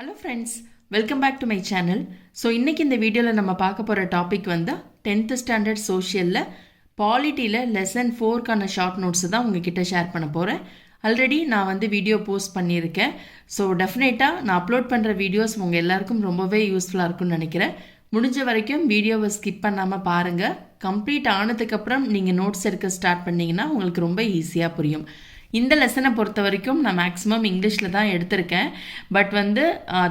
Hello friends welcome back to my channel so இன்றைக்கி இந்த வீடியோவில் நம்ம பார்க்க போகிற டாபிக் வந்து டென்த்து ஸ்டாண்டர்ட் சோஷியலில் பாலிட்டியில் லெசன் ஃபோர்க்கான ஷார்ட் நோட்ஸ் தான் உங்ககிட்ட ஷேர் பண்ண போகிறேன் ஆல்ரெடி நான் வந்து வீடியோ போஸ்ட் பண்ணியிருக்கேன். ஸோ டெஃபினட்டாக நான் அப்லோட் பண்ணுற வீடியோஸ் உங்கள் எல்லாருக்கும் ரொம்பவே யூஸ்ஃபுல்லாக இருக்கும்னு நினைக்கிறேன். முடிஞ்ச வரைக்கும் வீடியோவை ஸ்கிப் பண்ணாமல் பாருங்கள் கம்ப்ளீட் ஆனதுக்கப்புறம் நீங்கள் நோட்ஸ் எடுக்க ஸ்டார்ட் பண்ணிங்கன்னா உங்களுக்கு ரொம்ப ஈஸியாக புரியும். இந்த லெசனை பொறுத்த வரைக்கும் நான் மேக்ஸிமம் இங்கிலீஷில் தான் எடுத்திருக்கேன். பட் வந்து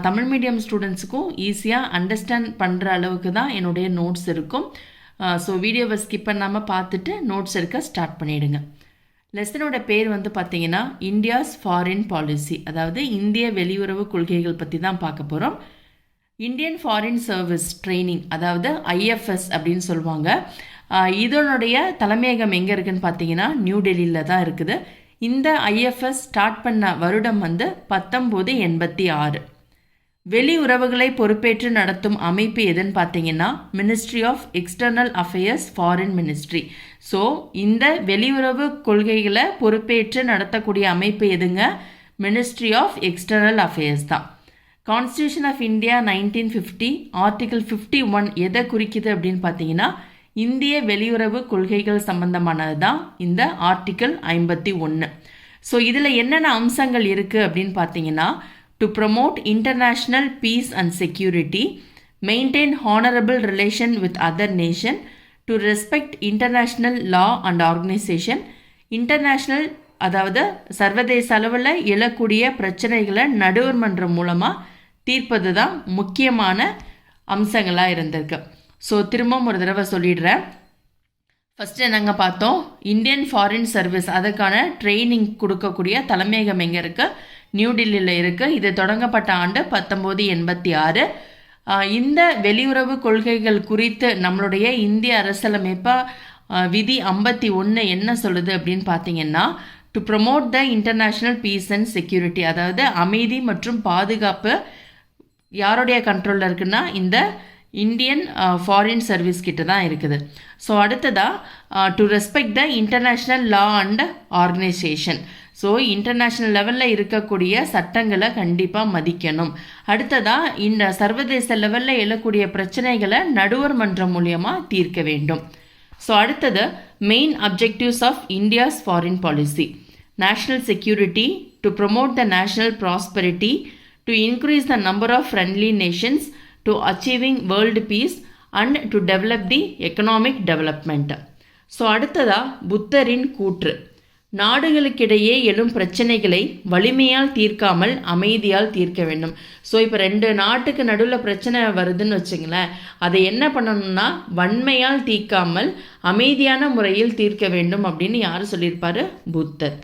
தமிழ் மீடியம் ஸ்டூடெண்ட்ஸுக்கும் ஈஸியாக அண்டர்ஸ்டாண்ட் பண்ணுற அளவுக்கு தான் என்னுடைய நோட்ஸ் இருக்கும். ஸோ வீடியோவை ஸ்கிப் பண்ணாமல் பார்த்துட்டு நோட்ஸ் எடுக்க ஸ்டார்ட் பண்ணிவிடுங்க லெசனோட பேர் வந்து பார்த்தீங்கன்னா இந்தியாஸ் ஃபாரின் பாலிசி அதாவது இந்திய வெளியுறவு கொள்கைகள் பற்றி தான் பார்க்க போகிறோம் இந்தியன் ஃபாரின் சர்வீஸ் ட்ரைனிங் அதாவது ஐஎஃப்எஸ் அப்படின்னு சொல்லுவாங்க. இதனுடைய தலைமையகம் எங்கே இருக்குதுன்னு பார்த்தீங்கன்னா நியூ டெல்லியில் தான் இருக்குது. இந்த ஐஎஃப்எஸ் ஸ்டார்ட் பண்ண வருடம் வந்து பத்தொம்போது எண்பத்தி ஆறு. வெளி உறவுகளை பொறுப்பேற்று நடத்தும் அமைப்பு எதுன்னு பார்த்தீங்கன்னா ministry of external affairs foreign ministry so இந்த வெளியுறவு கொள்கைகளை பொறுப்பேற்று நடத்தக்கூடிய அமைப்பு எதுங்க? மினிஸ்ட்ரி ஆஃப் எக்ஸ்டர்னல் அஃபேர்ஸ் தான். Constitution of India nineteen fifty article fifty one எதை குறிக்குது அப்படின்னு பார்த்தீங்கன்னா இந்திய வெளியுறவு கொள்கைகள் சம்பந்தமானது தான் இந்த ஆர்டிக்கிள் ஐம்பத்தி ஒன்று ஸோ இதில் என்னென்ன அம்சங்கள் இருக்குது அப்படின்னு பார்த்தீங்கன்னா to promote international peace and security maintain honourable relation with other nation to respect international law and organisation international அதாவது சர்வதேச அளவில் எழக்கூடிய பிரச்சனைகளை நடுவர் மன்றம் மூலமாக தீர்ப்பது தான் முக்கியமான அம்சங்களாக இருந்திருக்கு. ஸோ திரும்பவும் ஒரு தடவை சொல்லிடுறேன். ஃபஸ்ட்டு என்னங்க பார்த்தோம்? இந்தியன் ஃபாரின் சர்வீஸ் அதுக்கான ட்ரைனிங் கொடுக்கக்கூடிய தலைமையகம் எங்கே இருக்குது நியூ டெல்லியில் இருக்குது இது தொடங்கப்பட்ட ஆண்டு பத்தொம்போது எண்பத்தி ஆறு. இந்த வெளியுறவு கொள்கைகள் குறித்து நம்மளுடைய இந்திய அரசியலமைப்பா விதி ஐம்பத்தி ஒன்று என்ன சொல்லுது அப்படின்னு பார்த்தீங்கன்னா to promote the international peace and security அதாவது அமைதி மற்றும் பாதுகாப்பு யாருடைய கண்ட்ரோலில் இருக்குன்னா இந்த இந்தியன் ஃபாரின் சர்வீஸ் கிட்ட தான் இருக்குது. ஸோ அடுத்ததாக to respect the international law and organisation so international லெவலில் இருக்கக்கூடிய சட்டங்களை கண்டிப்பாக மதிக்கணும். அடுத்ததாக இந்த சர்வதேச லெவலில் எழக்கூடிய பிரச்சனைகளை நடுவர் மன்றம் மூலியமாக தீர்க்க வேண்டும். ஸோ அடுத்தது main objectives of India's foreign policy national security to promote the national prosperity to increase the number of friendly nations to achieving world peace and to develop the economic development so அடுத்ததாக புத்தரின் கூற்று. நாடுகளுக்கிடையே எழும் பிரச்சனைகளை வலிமையால் தீர்க்காமல் அமைதியால் தீர்க்க வேண்டும். So இப்போ ரெண்டு நாட்டுக்கு நடுவில் பிரச்சனை வருதுன்னு வச்சுங்களேன். அதை என்ன பண்ணணும்னா வன்மையால் தீர்க்காமல் அமைதியான முறையில் தீர்க்க வேண்டும் அப்படின்னு யார் சொல்லியிருப்பார்? புத்தர்.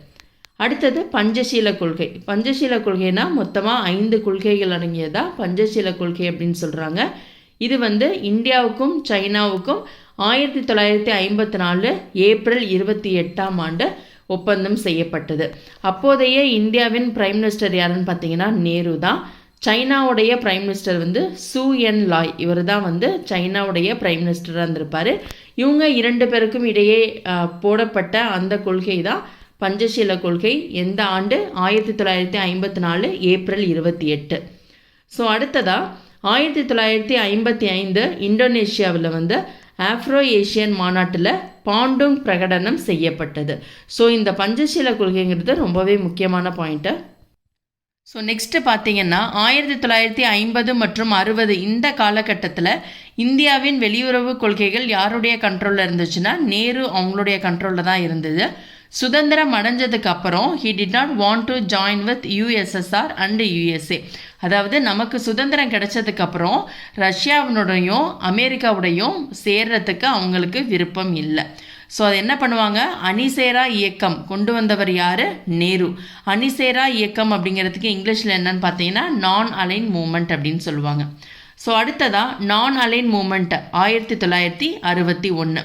அடுத்தது பஞ்சசீல கொள்கை. பஞ்சசீல கொள்கைனா மொத்தமாக ஐந்து கொள்கைகள் அடங்கியதா? பஞ்சசீல கொள்கை அப்படின்னு சொல்கிறாங்க இது வந்து இந்தியாவுக்கும் சைனாவுக்கும் ஆயிரத்தி தொள்ளாயிரத்தி ஐம்பத்தி நாலு ஏப்ரல் இருபத்தி எட்டாம் ஆண்டு ஒப்பந்தம் செய்யப்பட்டது. அப்போதைய இந்தியாவின் பிரைம் மினிஸ்டர் யாருன்னு பார்த்தீங்கன்னா நேரு தான். சைனாவுடைய பிரைம் மினிஸ்டர் வந்து சூ என் லாய். இவர் தான் வந்து சைனாவுடைய பிரைம் மினிஸ்டராக இருந்திருப்பார். இவங்க இரண்டு பேருக்கும் இடையே போடப்பட்ட அந்த கொள்கை தான் பஞ்சசீல கொள்கை எந்த ஆண்டு? ஆயிரத்தி தொள்ளாயிரத்தி ஐம்பத்தி நாலு ஏப்ரல் இருபத்தி எட்டு. ஸோ அடுத்ததாக ஆயிரத்தி தொள்ளாயிரத்தி ஐம்பத்தி ஐந்து இந்தோனேஷியாவில் வந்து ஆஃப்ரோ ஏஷியன் மாநாட்டில் பாண்டும் பிரகடனம் செய்யப்பட்டது. ஸோ இந்த பஞ்சசீல கொள்கைங்கிறது ரொம்பவே முக்கியமான பாயிண்ட்டு ஸோ நெக்ஸ்ட்டு பார்த்தீங்கன்னா ஆயிரத்தி தொள்ளாயிரத்தி ஐம்பது மற்றும் அறுபது இந்த காலகட்டத்தில் இந்தியாவின் வெளியுறவு கொள்கைகள் யாருடைய கண்ட்ரோலில் இருந்துச்சுன்னா நேரு அவங்களுடைய கண்ட்ரோலில் தான் இருந்தது. சுதந்திரம் அடைஞ்சதுக்கு அப்புறம் he did not want to join with USSR and USA அதாவது நமக்கு சுதந்திரம் கிடைச்சதுக்கு அப்புறம் ரஷ்யாவினுடையும் அமெரிக்காவுடையும் சேர்றதுக்கு அவங்களுக்கு விருப்பம் இல்லை. ஸோ அது என்ன பண்ணுவாங்க? அணிசேரா இயக்கம். கொண்டு வந்தவர் யார்? நேரு. அணிசேரா இயக்கம் அப்படிங்கிறதுக்கு இங்கிலீஷில் என்னன்னு பார்த்தீங்கன்னா நான் அலைன் மூமெண்ட் அப்படின்னு சொல்லுவாங்க. ஸோ அடுத்ததாக நான் அலைன் மூமெண்ட் ஆயிரத்தி தொள்ளாயிரத்தி அறுபத்தி ஒன்று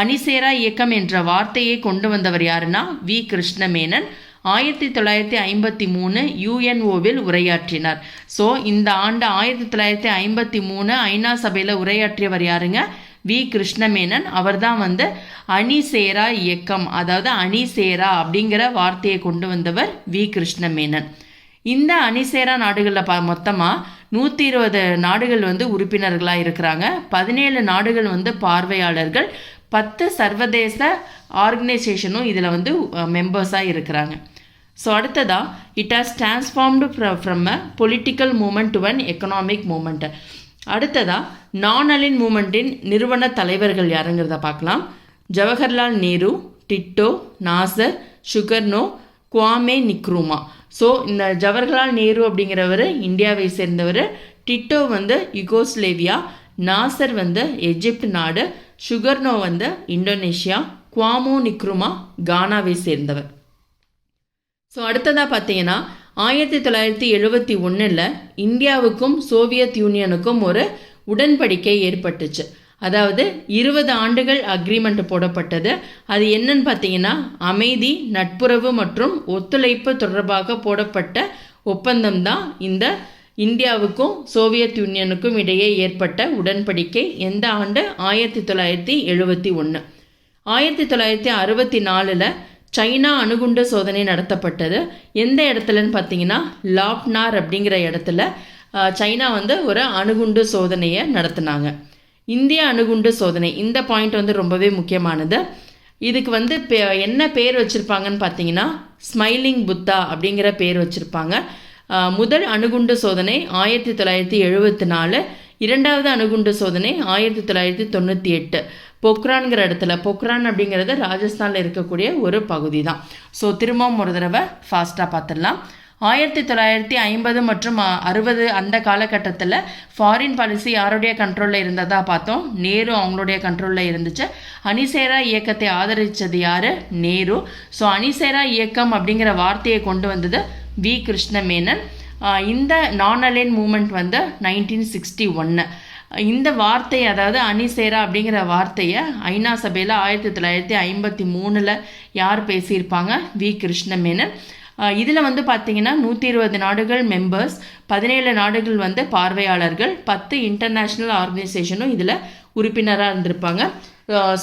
அணிசேரா இயக்கம் என்ற வார்த்தையை கொண்டு வந்தவர் யாருன்னா வி. கிருஷ்ணமேனன். ஆயிரத்தி தொள்ளாயிரத்தி ஐம்பத்தி மூணு யுஎன்ஓவில் உரையாற்றினார். ஸோ இந்த ஆண்டு ஆயிரத்தி தொள்ளாயிரத்தி ஐம்பத்தி மூணு ஐநா சபையில் உரையாற்றியவர் யாருங்க? வி. கிருஷ்ணமேனன். அவர்தான் வந்து அணிசேரா இயக்கம் அதாவது அணிசேரா அப்படிங்கிற வார்த்தையை கொண்டு வந்தவர் வி. கிருஷ்ணமேனன். இந்த அணிசேரா நாடுகளில் ப மொத்தமாக நூற்றி இருபது நாடுகள் வந்து உறுப்பினர்களாக இருக்கிறாங்க. பதினேழு நாடுகள் வந்து பார்வையாளர்கள். பத்து சர்வதேச ஆர்கனைசேஷனும் இதில் வந்து மெம்பர்ஸாக இருக்கிறாங்க. ஸோ அடுத்ததாக it has transformed from a political movement to an economic movement அடுத்ததாக நான் அலின் மூமெண்ட்டின் நிறுவன தலைவர்கள் யாருங்கிறத பார்க்கலாம். Jawaharlal Nehru Tito Nasser Sukarno Kwame Nkrumah. So இந்த ஜவஹர்லால் நேரு அப்படிங்கிறவர் இந்தியாவை சேர்ந்தவர். டிட்டோ வந்து யுகோஸ்லேவியா நாசர் வந்து எஜிப்ட் நாடு. சுகர்னோ வந்து இந்தோனேஷியா குவாமோ நிக்ருமா கானாவை சேர்ந்தவர். ஸோ அடுத்ததாக பார்த்தீங்கன்னா ஆயிரத்தி தொள்ளாயிரத்தி எழுபத்தி ஒன்றில் இந்தியாவுக்கும் சோவியத் யூனியனுக்கும் ஒரு உடன்படிக்கை ஏற்பட்டுச்சு. அதாவது இருபது ஆண்டுகள் அக்ரிமெண்ட் போடப்பட்டது. அது என்னன்னு பார்த்தீங்கன்னா அமைதி நட்புறவு மற்றும் ஒத்துழைப்பு தொடர்பாக போடப்பட்ட ஒப்பந்தம் தான் இந்த இந்தியாவுக்கும் சோவியத் யூனியனுக்கும் இடையே ஏற்பட்ட உடன்படிக்கை எந்த ஆண்டு? ஆயிரத்தி தொள்ளாயிரத்தி எழுபத்தி ஒன்று ஆயிரத்தி தொள்ளாயிரத்தி அறுபத்தி நாலில் சைனா அணுகுண்டு சோதனை நடத்தப்பட்டது. எந்த இடத்துலன்னு பார்த்தீங்கன்னா லாப்னார் அப்படிங்கிற இடத்துல சைனா வந்து ஒரு அணுகுண்டு சோதனையை நடத்தினாங்க. இந்திய அணுகுண்டு சோதனை இந்த பாயிண்ட் வந்து ரொம்பவே முக்கியமானது. இதுக்கு வந்து என்ன பேர் வச்சுருப்பாங்கன்னு பார்த்தீங்கன்னா ஸ்மைலிங் புத்தா அப்படிங்கிற பேர் வச்சுருப்பாங்க. முதல் அணுகுண்டு சோதனை ஆயிரத்தி தொள்ளாயிரத்தி எழுபத்தி நாலு இரண்டாவது அணுகுண்டு சோதனை ஆயிரத்தி தொள்ளாயிரத்தி தொண்ணூற்றி எட்டு. பொக்ரான்கிற இடத்துல பொக்ரான் அப்படிங்கிறது ராஜஸ்தானில் இருக்கக்கூடிய ஒரு பகுதி தான் ஸோ திரும்பவும் ஒரு தடவை ஃபாஸ்ட்டாக பார்த்துடலாம் ஆயிரத்தி தொள்ளாயிரத்தி ஐம்பது மற்றும் அறுபது அந்த காலகட்டத்தில் ஃபாரின் பாலிசி யாருடைய கண்ட்ரோலில் இருந்ததாக பார்த்தோம்? நேரு அவங்களுடைய கண்ட்ரோலில் இருந்துச்சு. அணிசேரா இயக்கத்தை ஆதரித்தது யார்? நேரு. ஸோ அணிசேரா இயக்கம் அப்படிங்கிற வார்த்தையை கொண்டு வந்தது வி. கிருஷ்ணமேனன். இந்த நான் அலைன் மூமெண்ட் வந்து நைன்டீன் சிக்ஸ்டி ஒன்று இந்த வார்த்தை அதாவது அணிசேரா அப்படிங்கிற வார்த்தையை ஐநா சபையில் ஆயிரத்தி தொள்ளாயிரத்தி ஐம்பத்தி மூணில் யார் பேசியிருப்பாங்க? வி. கிருஷ்ணமேனன். இதில் வந்து பார்த்தீங்கன்னா நூற்றி இருபது நாடுகள் மெம்பர்ஸ் பதினேழு நாடுகள் வந்து பார்வையாளர்கள் பத்து இன்டர்நேஷ்னல் ஆர்கனைசேஷனும் இதில் உறுப்பினராக இருந்திருப்பாங்க.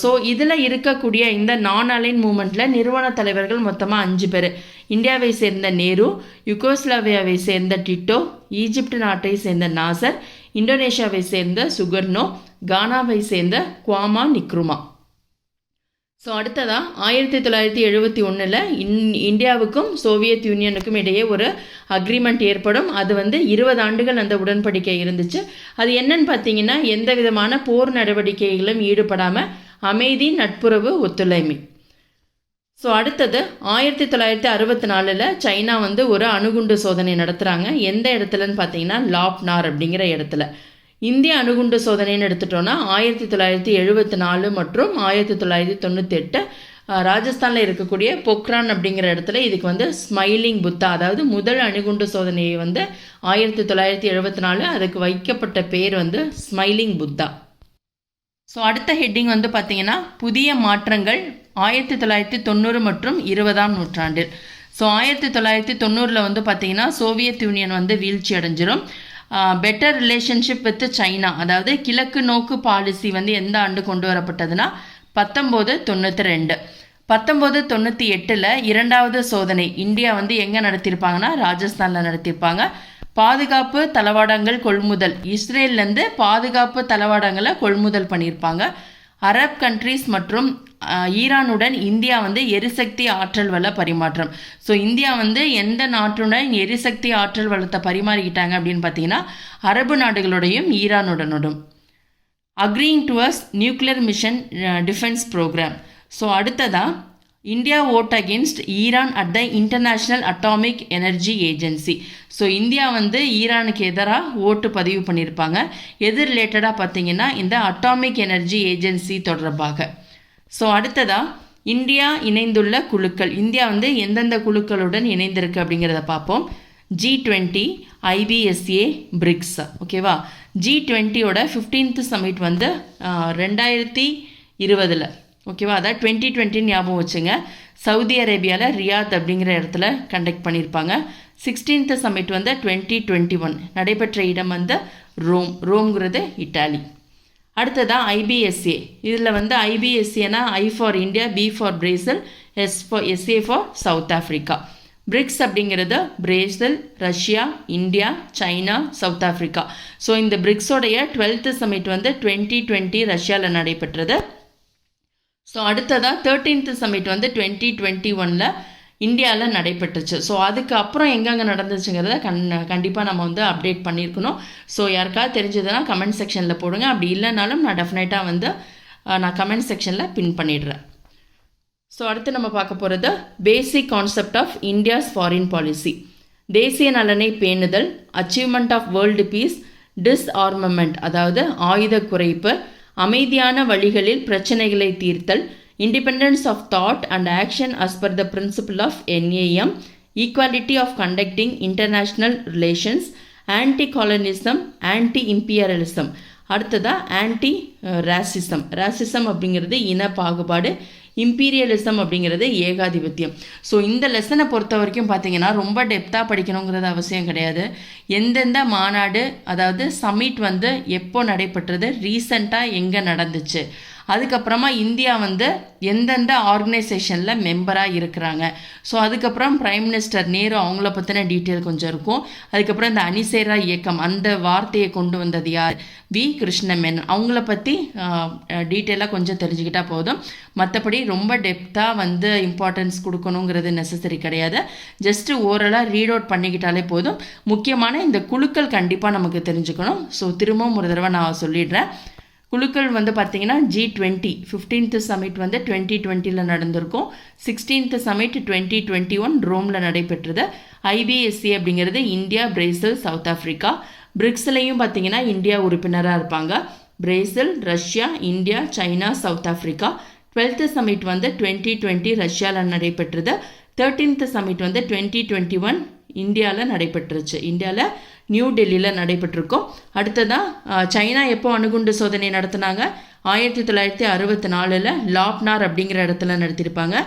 ஸோ இதில் இருக்கக்கூடிய இந்த நான் அலைன் மூமெண்ட்டில் நிறுவன தலைவர்கள் மொத்தமாக அஞ்சு பேர். இந்தியாவை சேர்ந்த நேரு யுகோஸ்லாவியாவை சேர்ந்த டிட்டோ ஈஜிப்ட் நாட்டை சேர்ந்த நாசர் இந்தோனேஷியாவை சேர்ந்த சுகர்னோ கானாவை சேர்ந்த குவாமா நிக்ருமா. ஸோ அடுத்ததாக ஆயிரத்தி தொள்ளாயிரத்தி எழுபத்தி ஒன்றில் இன் இந்தியாவுக்கும் சோவியத் யூனியனுக்கும் இடையே ஒரு அக்ரிமெண்ட் ஏற்படும். அது வந்து இருபது ஆண்டுகள் அந்த உடன்படிக்கை இருந்துச்சு. அது என்னன்னு பார்த்தீங்கன்னா எந்த விதமான போர் நடவடிக்கைகளும் ஈடுபடாமல் அமைதி நட்புறவு ஒத்துழைமை. ஸோ அடுத்தது ஆயிரத்தி தொள்ளாயிரத்தி அறுபத்தி நாலில் சைனா வந்து ஒரு அணுகுண்டு சோதனை நடத்துகிறாங்க எந்த இடத்துலன்னு பார்த்தீங்கன்னா லாப்னார் அப்படிங்கிற இடத்துல. இந்திய அணுகுண்டு சோதனைன்னு எடுத்துட்டோன்னா ஆயிரத்தி தொள்ளாயிரத்தி எழுபத்தி நாலு மற்றும் ஆயிரத்தி தொள்ளாயிரத்தி தொண்ணூற்றி எட்டு ராஜஸ்தானில் இருக்கக்கூடிய பொக்ரான் அப்படிங்கிற இடத்துல இதுக்கு வந்து ஸ்மைலிங் புத்தா அதாவது முதல் அணுகுண்டு சோதனையை வந்து ஆயிரத்தி தொள்ளாயிரத்தி எழுபத்தி நாலு அதுக்கு வைக்கப்பட்ட பேர் வந்து ஸ்மைலிங் புத்தா. ஸோ அடுத்த ஹெட்டிங் வந்து பார்த்திங்கன்னா புதிய மாற்றங்கள் ஆயிரத்தி தொள்ளாயிரத்தி தொண்ணூறு மற்றும் இருபதாம் நூற்றாண்டில். ஸோ ஆயிரத்தி தொள்ளாயிரத்தி தொண்ணூறில் வந்து பார்த்தீங்கன்னா சோவியத் யூனியன் வந்து வீழ்ச்சி அடைஞ்சிரும். பெட்டர் ரிலேஷன்ஷிப் வித் சைனா அதாவது கிழக்கு நோக்கு பாலிசி வந்து எந்த ஆண்டு கொண்டு வரப்பட்டதுன்னா பத்தொம்போது தொண்ணூற்றி ரெண்டு. பத்தொம்போது தொண்ணூற்றி எட்டில் இரண்டாவது சோதனை இந்தியா வந்து எங்கே நடத்தியிருப்பாங்கன்னா ராஜஸ்தானில் நடத்தியிருப்பாங்க. பாதுகாப்பு தளவாடங்கள் கொள்முதல் இஸ்ரேல்லேருந்து பாதுகாப்பு தளவாடங்களை கொள்முதல் பண்ணியிருப்பாங்க. அரப் கண்ட்ரீஸ் மற்றும் ஈரானுடன் இந்தியா வந்து எரிசக்தி ஆற்றல் வள பரிமாற்றம். ஸோ இந்தியா வந்து எந்த நாட்டுடன் எரிசக்தி ஆற்றல் வளத்தை பரிமாறிக்கிட்டாங்க அப்படின்னு பார்த்தீங்கன்னா அரபு நாடுகளோடையும் ஈரானுடனோடும் agreeing towards nuclear mission defence programme so அடுத்ததாக India voted against Iran at the international atomic energy agency so India வந்து ஈரானுக்கு எதிராக ஓட்டு பதிவு பண்ணியிருப்பாங்க. எது ரிலேட்டடாக பார்த்தீங்கன்னா இந்த அட்டாமிக் எனர்ஜி ஏஜென்சி தொடர்பாக. ஸோ அடுத்ததாக இந்தியா இணைந்துள்ள குழுக்கள். இந்தியா வந்து எந்தெந்த குழுக்களுடன் இணைந்திருக்கு அப்படிங்கிறத பார்ப்போம். ஜி டுவெண்ட்டி ஐபிஎஸ்ஏ பிரிக்ஸ் ஓகேவா ஜி டுவெண்ட்டியோட ஃபிஃப்டீன்த் சமிட் வந்து ரெண்டாயிரத்தி இருபதில். ஓகேவா அதான் டுவெண்ட்டி டுவெண்ட்டின்னு ஞாபகம் வச்சுங்க. சவுதி அரேபியாவில் ரியாத் அப்படிங்கிற இடத்துல கண்டக்ட் பண்ணியிருப்பாங்க சிக்ஸ்டீன்த் சமிட் வந்து டுவெண்ட்டி டுவெண்ட்டி ஒன் நடைபெற்ற இடம் வந்து ரோம். ரோம்ங்கிறது இட்டாலி. அடுத்ததான் ஐபிஎஸ்ஏ இதில் வந்து ஐபிஎஸ்ஏனா I for India B for Brazil S for SA for South Africa BRICS அப்படிங்கிறது Brazil Russia India China South Africa so இந்த பிரிக்ஸோடைய டுவெல்த்து சமிட் வந்து டுவெண்ட்டி டுவெண்ட்டி ரஷ்யாவில் நடைபெற்றது. ஸோ அடுத்ததாக தேர்ட்டீன்த் சமிட் வந்து டுவெண்ட்டி டுவெண்ட்டி ஒனில் இந்தியாவில் நடைபெற்றுச்சு. ஸோ அதுக்கப்புறம் எங்கெங்கே நடந்துச்சுங்கிறத கண் கண்டிப்பாக நம்ம வந்து அப்டேட் பண்ணியிருக்கணும். ஸோ யாருக்காவது தெரிஞ்சதுன்னா கமெண்ட் செக்ஷனில் போடுங்க. அப்படி இல்லைனாலும் நான் டெஃபினட்டாக வந்து நான் கமெண்ட் செக்ஷனில் பின் பண்ணிடுறேன். ஸோ அடுத்து நம்ம பார்க்க போகிறது basic concept of India's foreign policy தேசிய நலனை பேணுதல் achievement of world peace disarmament அதாவது ஆயுத குறைப்பு அமைதியான வழிகளில் பிரச்சனைகளை தீர்த்தல் independence of thought and action as per the principle of NAM equality of conducting international relations anti colonialism anti imperialism அடுத்ததாக ஆன்டி ராசிசம் ராசிசம் அப்படிங்கிறது இன பாகுபாடு இம்பீரியலிசம் அப்படிங்கிறது ஏகாதிபத்தியம். ஸோ இந்த லெசனை பொறுத்த வரைக்கும் பார்த்தீங்கன்னா ரொம்ப டெப்த்தாக படிக்கணுங்கிறது அவசியம் கிடையாது. எந்தெந்த மாநாடு அதாவது சமிட் வந்து எப்போ நடைபெற்றது ரீசண்டாக எங்கே நடந்துச்சு? அதுக்கப்புறமா இந்தியா வந்து எந்தெந்த ஆர்கனைசேஷனில் மெம்பராக இருக்கிறாங்க. ஸோ அதுக்கப்புறம் பிரைம் மினிஸ்டர் நேரு அவங்கள பற்றின டீட்டெயில் கொஞ்சம் இருக்கும். அதுக்கப்புறம் இந்த அணிசேரா இயக்கம் அந்த வார்த்தையை கொண்டு வந்தது யார்? வி. கிருஷ்ணமேனன். அவங்கள பற்றி டீட்டெயிலாக கொஞ்சம் தெரிஞ்சுக்கிட்டால் போதும். மற்றபடி ரொம்ப டெப்த்தாக வந்து இம்பார்ட்டன்ஸ் கொடுக்கணுங்கிறது நெசசரி கிடையாது. ஜஸ்ட்டு ஓரலாக ரீட் அவுட் பண்ணிக்கிட்டாலே போதும். முக்கியமான இந்த குழுக்கள் கண்டிப்பாக நமக்கு தெரிஞ்சுக்கணும். ஸோ திரும்பவும் ஒரு தடவை நான் சொல்லிடுறேன். குழுக்கள் வந்து பார்த்தீங்கன்னா ஜி டுவெண்ட்டி ஃபிஃப்டீன்த்து சமிட் வந்து டுவெண்ட்டி டுவெண்ட்டியில் நடந்திருக்கும். Sixteenth summit twenty twenty one ரோமில் நடைபெற்றது. ஐபிஎஸ்சி அப்படிங்கிறது இந்தியா பிரேசில் சவுத் ஆஃப்ரிக்கா பிரிக்ஸ்லையும் பார்த்தீங்கன்னா இந்தியா உறுப்பினராக இருப்பாங்க. Brazil Russia India China South Africa twelfth summit வந்து டுவெண்ட்டி டுவெண்ட்டி ரஷ்யாவில் நடைபெற்றது. தேர்ட்டீன்த்து சமிட் வந்து டுவெண்ட்டி டுவெண்ட்டி ஒன் இந்தியாவில் நடைபெற்றுச்சு இந்தியாவில் நியூ டெல்லியில் நடைபெற்றிருக்கும். அடுத்ததாக சைனா எப்போ அணுகுண்டு சோதனை நடத்தினாங்க? ஆயிரத்தி தொள்ளாயிரத்தி அறுபத்தி நாலில் லாப்னார் அப்படிங்கிற இடத்துல நடத்தியிருப்பாங்க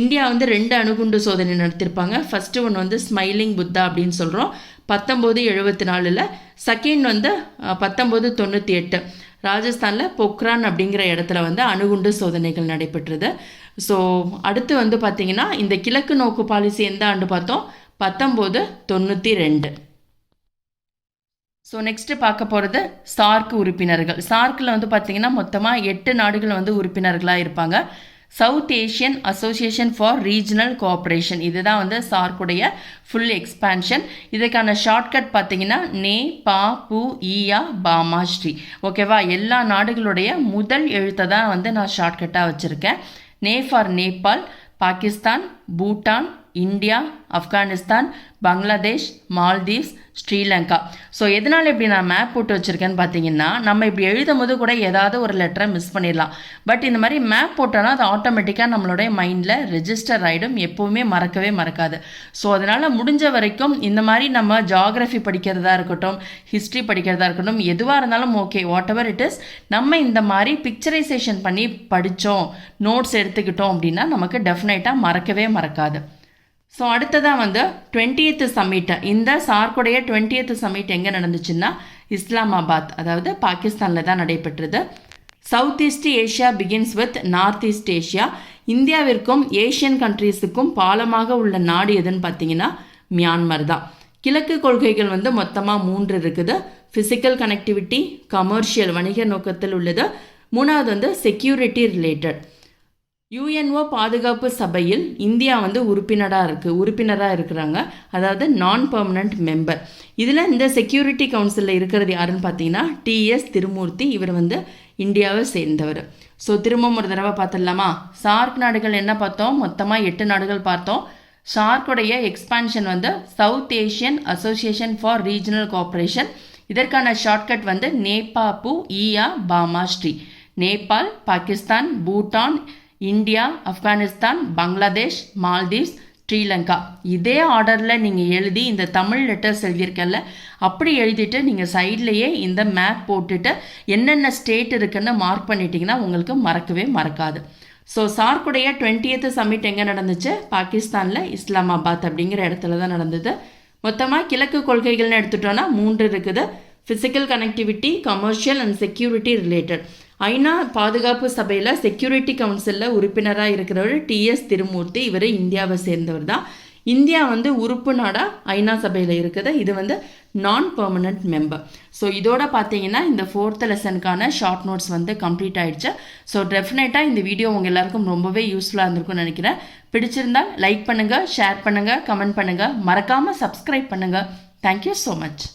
இந்தியா வந்து ரெண்டு அணுகுண்டு சோதனை நடத்தியிருப்பாங்க ஃபஸ்ட்டு ஒன்று வந்து ஸ்மைலிங் புத்தா அப்படின்னு சொல்கிறோம் பத்தொம்போது எழுபத்தி நாலில் செகண்ட் வந்து பத்தொம்போது தொண்ணூற்றி எட்டு. ராஜஸ்தானில் பொக்ரான் அப்படிங்கிற இடத்துல வந்து அணுகுண்டு சோதனைகள் நடைபெற்றது. ஸோ அடுத்து வந்து பார்த்திங்கன்னா இந்த கிழக்கு நோக்கு பாலிசி எந்த ஆண்டு பார்த்தோம்? பத்தொம்போது தொண்ணூற்றி ரெண்டு ஸோ நெக்ஸ்ட்டு பார்க்க போகிறது சார்க் உறுப்பினர்கள். சார்க்கில் வந்து பார்த்திங்கன்னா மொத்தமாக எட்டு நாடுகள் வந்து உறுப்பினர்களாக இருப்பாங்க. South Asian association for regional cooperation இதுதான் வந்து சார்க்குடைய ஃபுல் எக்ஸ்பான்ஷன் இதுக்கான ஷார்ட்கட் பார்த்தீங்கன்னா நே பா பு ஈயா பாமா ஸ்ரீ. ஓகேவா எல்லா நாடுகளுடைய முதல் எழுத்தை தான் வந்து நான் ஷார்ட்கட்டாக வச்சுருக்கேன். நே for Nepal Pakistan Bhutan India Afghanistan Bangladesh Maldives Sri Lanka. So எதனால் இப்படி நான் மேப் போட்டு வச்சுருக்கேன்னு பார்த்தீங்கன்னா நம்ம இப்படி எழுதும் போது கூட ஏதாவது ஒரு லெட்டரை மிஸ் பண்ணிடலாம். பட் இந்த மாதிரி மேப் போட்டோன்னா அது ஆட்டோமேட்டிக்காக நம்மளுடைய மைண்டில் ரெஜிஸ்டர் ஆகிடும் எப்போவுமே மறக்கவே மறக்காது. ஸோ அதனால் முடிஞ்ச வரைக்கும் இந்த மாதிரி நம்ம ஜாகிரஃபி படிக்கிறதா இருக்கட்டும் ஹிஸ்ட்ரி படிக்கிறதா இருக்கட்டும் எதுவாக இருந்தாலும் okay whatever it is நம்ம இந்த மாதிரி பிக்சரைசேஷன் பண்ணி படித்தோம் நோட்ஸ் எடுத்துக்கிட்டோம் அப்படின்னா நமக்கு டெஃபினட்டாக மறக்கவே மறக்காது. ஸோ அடுத்ததாக வந்து டுவெண்ட்டியத்து சம்மிட் இந்த சார்க்குடைய டுவெண்ட்டியத்து சம்மிட் எங்கே நடந்துச்சுன்னா இஸ்லாமாபாத் அதாவது பாகிஸ்தானில் தான் நடைபெற்றது. South East Asia begins with North East Asia இந்தியாவிற்கும் ஏஷியன் கண்ட்ரீஸுக்கும் பாலமாக உள்ள நாடு எதுன்னு பார்த்தீங்கன்னா மியான்மர் தான். கிழக்கு கொள்கைகள் வந்து மொத்தமாக மூன்று இருக்குது. ஃபிசிக்கல் கனெக்டிவிட்டி கமர்ஷியல் வணிக நோக்கத்தில் உள்ளது. மூணாவது வந்து செக்யூரிட்டி ரிலேட்டட் யுஎன்ஓ பாதுகாப்பு சபையில் இந்தியா வந்து உறுப்பினராக இருக்குது உறுப்பினராக இருக்கிறாங்க. அதாவது நான் பர்மனண்ட் மெம்பர் இதில் இந்த செக்யூரிட்டி கவுன்சிலில் இருக்கிறது யாருன்னு பார்த்தீங்கன்னா டிஎஸ் திருமூர்த்தி. இவர் வந்து இந்தியாவை சேர்ந்தவர். ஸோ திரும்பவும் ஒரு தடவை பார்த்துடலாமா சார்க் நாடுகள் என்ன பார்த்தோம்? மொத்தமாக எட்டு நாடுகள் பார்த்தோம். சார்க்குடைய எக்ஸ்பான்ஷன் வந்து South Asian association for regional cooperation இதற்கான ஷார்ட்கட் வந்து நேபாபு ஈயா பாமா ஸ்ரீ நேபாள் பாகிஸ்தான் பூட்டான் இந்தியா ஆப்கானிஸ்தான் பங்களாதேஷ் மால்தீவ்ஸ் ஸ்ரீலங்கா. இதே ஆர்டரில் நீங்கள் எழுதி இந்த தமிழ் லெட்டர்ஸ் எழுதியிருக்கல அப்படி எழுதிட்டு நீங்கள் சைட்லேயே இந்த மேப் போட்டுட்டு என்னென்ன ஸ்டேட் இருக்குன்னு மார்க் பண்ணிட்டீங்கன்னா உங்களுக்கு மறக்கவே மறக்காது. ஸோ சார்க்குடைய டுவெண்ட்டியத்து சமிட் எங்கே நடந்துச்சு? பாகிஸ்தானில் இஸ்லாமாபாத் அப்படிங்கிற இடத்துல தான் நடந்தது. மொத்தமாக கிழக்கு கொள்கைகள்னு எடுத்துட்டோன்னா மூன்று இருக்குது. Physical connectivity commercial and security related ஐநா பாதுகாப்பு சபையில் செக்யூரிட்டி கவுன்சிலில் உறுப்பினராக இருக்கிறவர் டிஎஸ் திருமூர்த்தி. இவர் இந்தியாவை சேர்ந்தவர் தான் இந்தியா வந்து உறுப்பு நாடாக ஐநா சபையில் இருக்குது. இது வந்து நான் பெர்மனன்ட் மெம்பர் ஸோ இதோட பார்த்தீங்கன்னா இந்த ஃபோர்த் லெசனுக்கான ஷார்ட் நோட்ஸ் வந்து கம்ப்ளீட் ஆயிடுச்சு. ஸோ டெஃபினட்டாக இந்த வீடியோ உங்கள் எல்லாருக்கும் ரொம்பவே யூஸ்ஃபுல்லாக இருந்திருக்கும்னு நினைக்கிறேன். பிடிச்சிருந்தா லைக் பண்ணுங்கள் ஷேர் பண்ணுங்கள் கமெண்ட் பண்ணுங்கள் மறக்காமல் சப்ஸ்கிரைப் பண்ணுங்கள் தேங்க்யூ ஸோ மச்